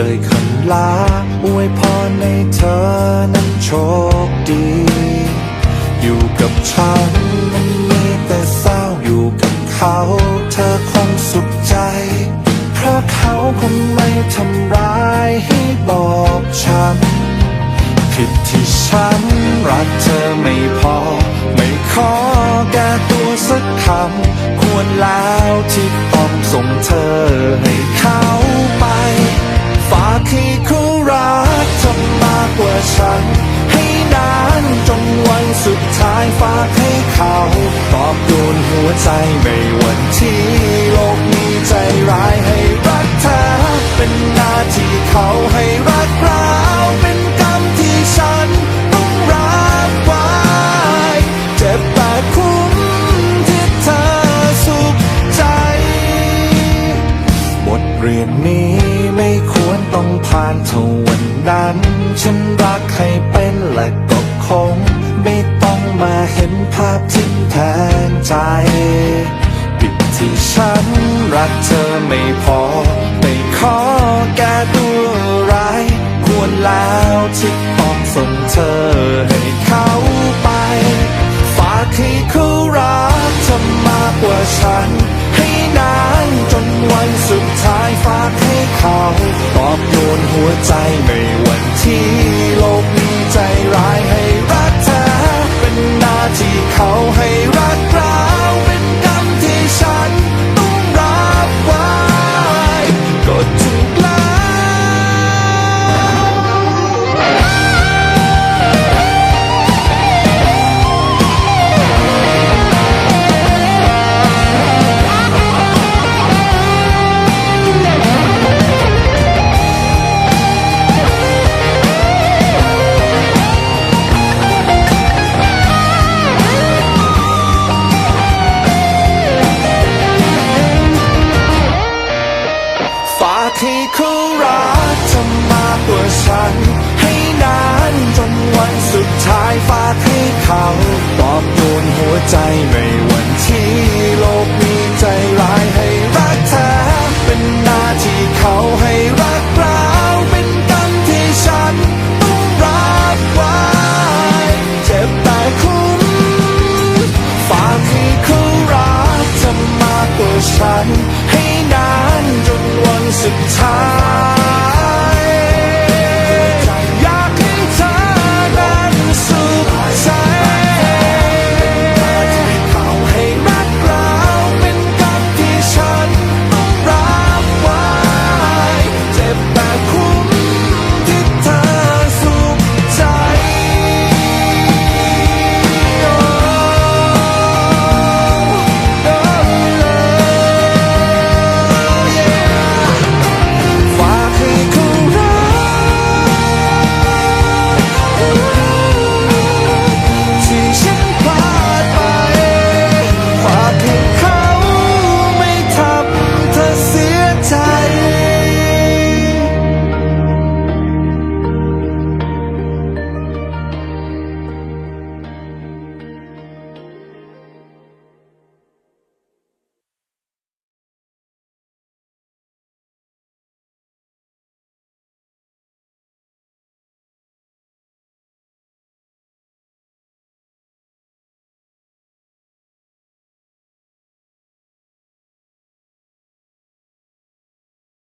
อ่ยคำลาอวยพรในเธอนั้นโชคดี อยู่กับฉันมันมีแต่เศร้าอยู่กับเขาเธอคงสุขใจ เพราะเขาคงไม่ทำร้ายให้บอกช้ำผิดที่ฉันรักเธอไม่พอ ไม่ขอแก้ตัวสักคำควรแล้วที่ต้องส่งเธอให้างให้นานจนวันสุดท้ายฝากให้เขาตอบโดนหัวใจไม่วันที่โลก ไม่ควรต้องผ่านเท่าวันนั้น ฉันรักให้เป็นและก็คง ไม่ต้องมาเห็นภาพทิ้งแทนใจผิดที่ฉันรักเธอไม่พอ ไม่ขอแก้ตัวร้าย ควรแล้วที่ต้องส่งเธอให้เขาไป ฝากให้เขารักเธอมากกว่าฉัน เขาตอบโยนหัวใจไม่วันที่โลก วันสุดท้ายฝากให้เขา ตอบโยนหัวใจไม่วันที่โลก